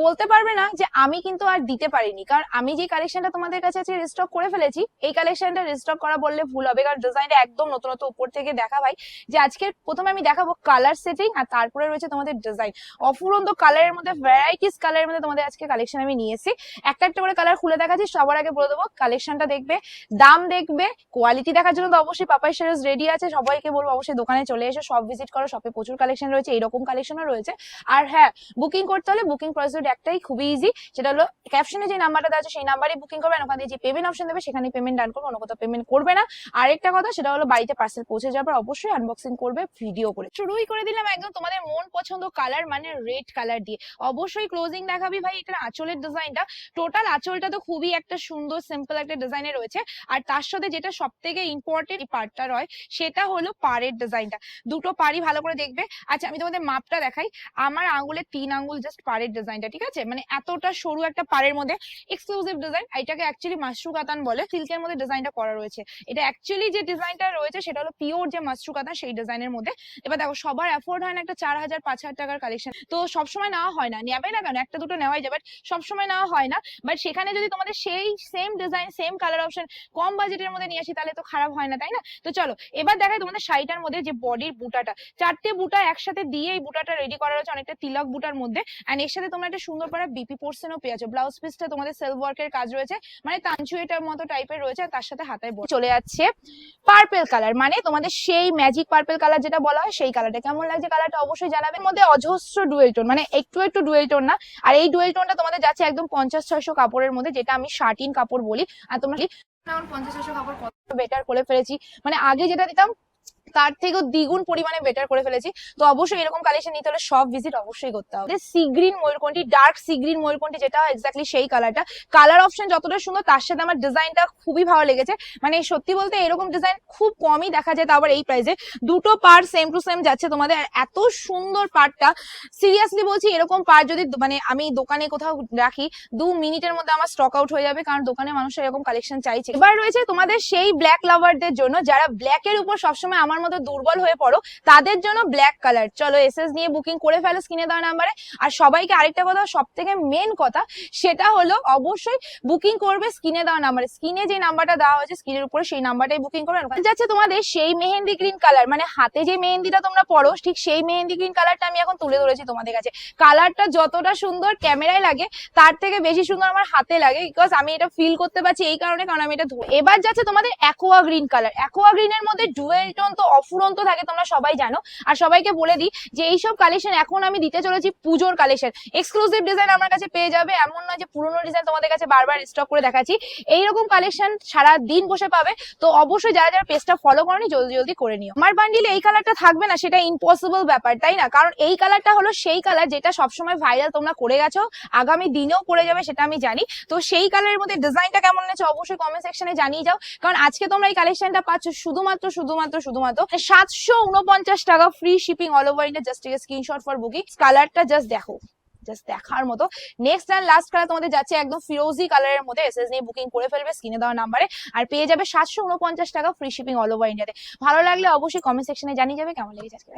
বলতে পারবে না যে আমি কিন্তু আর দিতে পারিনি। কারণ আমি যে কালেকশনটা তোমাদের কাছে আছে রিস্টক করে ফেলেছি, এই কালেকশনটা রিস্টক করা বললে ভুল হবে। কারণ ডিজাইনটা একদম নতুন নতুন উপর থেকে দেখা ভাই যে আজকে প্রথমে আমি দেখাবো কালার সেটিং আর তারপরে রয়েছে তোমাদের ডিজাইন অফুরন্ত কালারের মধ্যে ভ্যারাইটিস কালারের মধ্যে তোমাদের আজকে কালেকশন আমি নিয়ে এসেছি। একটা একটা করে কালার খুলে দেখাচ্ছি, সবার আগে বলে দেবো কালেকশনটা দেখবে, দাম দেখবে কোয়ালিটি দেখার জন্য তো অবশ্যই পাপাই শাড়িজ রেডি আছে। সবাইকে বলব অবশ্যই দোকানে চলে এসো সব ভিজিট করো শপে প্রচুর কালেকশন রয়েছে, এরকম কালেকশনও রয়েছে। আর হ্যাঁ বুকিং করতে হলে বুকিং প্রসিডিউর একটাই খুবই ইজি সেটা হলো ক্যাপশনে যে নাম্বারটা দেওয়া আছে সেই নাম্বারে বুকিং করবেন। ওখানে যে পেমেন্ট অপশন দেবে সেখানে পেমেন্ট ডান করবে অন্য কোথাও পেমেন্ট করবে না। আরেকটা কথা, সেটা হলো বাড়িতে পার্সেল পৌঁছে যাওয়ার অবশ্যই আনবক্সিং করবে ভিডিও করে। শুরুই করে দিলাম একদম তোমাদের মন পছন্দ কালার মানে রেড কালার দিয়ে। অবশ্যই ক্লোজিং দেখাবি ভাই এটা আঁচলের ডিজাইনটা টোটাল আঁচলটা তো খুবই একটা সুন্দর সিম্পল একটা ডিজাইনে রয়েছে। আর তার সাথে যেটা সব থেকে ইম্পর্টেন্ট পার্টটা রয়, সেটা হলো পাড়ের ডিজাইনটা দুটো পাড়ি ভালো করে দেখবে। আচ্ছা আমি তোমাদের মাপটা দেখাই। আমার আঙ্গুলের তিন আঙ্গুল জাস্ট পাড়ের ডিজাইনটা ঠিক আছে? মানে এতটা সরু একটা পাড়ের মধ্যে এক্সক্লুসিভ ডিজাইন এটাকে অ্যাকচুয়ালি মাশরু কাতান বলে। সিল্কের মধ্যে ডিজাইনটা করা রয়েছে। এটা অ্যাকচুয়ালি যে ডিজাইনটা রয়েছে, সেটা হলো পিওর যে মাশরু কাতান সেই ডিজাইনের মধ্যে। এবার দেখো, সবার অ্যাফোর্ড হয় না একটা চার হাজার, পাঁচ হাজার টাকার কালেকশন তো সবসময় নেওয়া হয় না। নেবে না কেন? একটা দুটো নেওয়াই যাবে সবসময় নেওয়া হয় না। বাট সেখানে যদি তোমাদের সেই same design same colour option কম বাজেটের মধ্যে নিয়ে আসি, তাহলে তো খারাপ হয় না, তাই না? তো চলো, এবার দেখাই তোমাদের শাড়িটার মধ্যে যে বডির বুটাটা। চারটে বুটা একসাথে দিয়ে এই বুটাটা রেডি করা রয়েছে, অনেকটা তিলক বুটার মধ্যে। এন্ড এর সাথে তোমরা একটা সুন্দর করে বিপি পোর্শনও পেয়ে যাচ্ছ। ব্লাউজ পিসটা তোমাদের সেলফ ওয়ার্কের কাজ রয়েছে। মানে তানচুয়েটার মতো টাইপের রয়েছে, আর তার সাথে হাতায় চলে যাচ্ছে। পার্পেল কালার মানে তোমাদের সেই ম্যাজিক পার্পেল কালার যেটা বলা হয়, সেই কালারটা কেমন লাগছে কালারটা অবশ্যই জানাবে মধ্যে অজস্র ডুয়েল টোন মানে একটু একটু ডুয়েল টোন না। আর এই ডুয়েল টোনটা তোমাদের যাচ্ছে একদম পঞ্চাশ ছয়শো কাপড়ের মধ্যে, যেটা আমি শার্টিন কাপড় বলি। আর তোমরা পঞ্চাশ ছয়শো কাপড় কত বেটার করে ফেলেছি। মানে আগে যেটা দিতাম তার থেকেও দ্বিগুণ পরিমাণে বেটার করে ফেলেছি। তো অবশ্যই এরকম কালেকশন নিতে হলে সব ভিজিট অবশ্যই করতে হবে। সি গ্রিন ময়ূরকণ্ঠী ডার্ক সি গ্রিন ময়ূরকণ্ঠী যেটা এক্স্যাক্টলি সেই কালারটা কালার অপশন যতটা সুন্দর, তার সাথে আমার ডিজাইনটা খুবই ভালো লেগেছে। মানে সত্যি বলতে এরকম ডিজাইন খুব কমই দেখা যায় আবার এই প্রাইসে দুটো পার্ট সেম টু সেম যাচ্ছে তোমাদের। এত সুন্দর পার্টটা সিরিয়াসলি বলছি এরকম পার্ট যদি মানে আমি দোকানে কোথাও রাখি, দু মিনিটের মধ্যে আমার স্টক আউট হয়ে যাবে। কারণ দোকানে মানুষের এরকম কালেকশন চাইছে। এবার রয়েছে তোমাদের সেই ব্ল্যাক লাভারদের জন্য, যারা ব্ল্যাক এর উপর সবসময় আমার মতো দুর্বল হয়ে পড়ো, তাদের জন্য ব্ল্যাক কালার চলো এসএস নিয়ে বুকিং করে ফেলো স্ক্রিনে দেওয়া নাম্বারে আর সবাইকে আরেকটা কথা সব থেকে মেন কথা, সেটা হলো অবশ্যই বুকিং করবে স্ক্রিনে দেওয়া নাম্বারে স্ক্রিনে যে নাম্বারটা দেওয়া হয়েছে স্ক্রিনের উপরে সেই নাম্বারটাই বুকিং করবে যাচ্ছে তোমাদের সেই মেহেন্দি গ্রিন কালার মানে হাতে যে মেহেন্দিটা তোমরা পড়ো ঠিক সেই মেহেন্দি গ্রিন কালারটা আমি এখন তুলে ধরেছি তোমাদের কাছে। কালারটা যতটা সুন্দর ক্যামেরায় লাগে, তার থেকে বেশি সুন্দর আমার হাতে লাগে বিকজ আমি এটা ফিল করতে পারছি এই কারণে, কারণ আমি এটা এবার যাচ্ছে তোমাদের অ্যাকোয়া গ্রিন কালার অ্যাকোয়া গ্রিনের মধ্যে ডুয়েল টোন তো অফুরন্ত থাকে, তোমরা সবাই জানো। আর সবাইকে বলে দিই যে এইসব কালেকশন এখন আমি দিতে চলেছি পুজোর কালেকশন এক্সক্লুসিভ ডিজাইন আমার কাছে পেয়ে যাবে, এমন নয় যে পুরোনো ডিজাইন তোমাদের কাছে বারবার স্টক করে দেখাচ্ছি। এইরকম কালেকশন সারা দিন বসে পাবে, তো অবশ্যই যারা যারা পেজটা ফলো করনি, জলদি জলদি করে নিও। আমার বান্ডিলে এই কালারটা থাকবে না, সেটা ইম্পসিবল ব্যাপার, তাই না? কারণ এই কালারটা হলো সেই কালার যেটা সবসময় ভাইরাল তোমরা করে গেছো, আগামী দিনেও করে যাবে সেটা আমি জানি। তো সেই কালারের মধ্যে ডিজাইনটা কেমন লাগছে অবশ্যই কমেন্ট সেকশনে জানিয়ে যাও। কারণ আজকে তোমরা এই কালেকশনটা পাচ্ছ শুধুমাত্র শুধুমাত্র শুধুমাত্র সাতশো উনপঞ্চাশ টাকা free shipping all over India just screenshot for booking কালারটা জাস্ট দেখো জাস্ট দেখার মতো। নেক্সট অ্যান্ড লাস্ট কালার তোমাদের যাচ্ছে একদম ফিরোজি কালারের মধ্যে এসএস নিয়ে বুকিং করে ফেলবে স্ক্রিনে দেওয়া নাম্বারে আর পেয়ে যাবে সাতশো উনপঞ্চাশ টাকা ফ্রি শিপিং অল ওভার ইন্ডিয়াতে ভালো লাগলে অবশ্যই কমেন্ট সেকশনে জানিয়ে যাবে। কেমন লেগেছে আজকে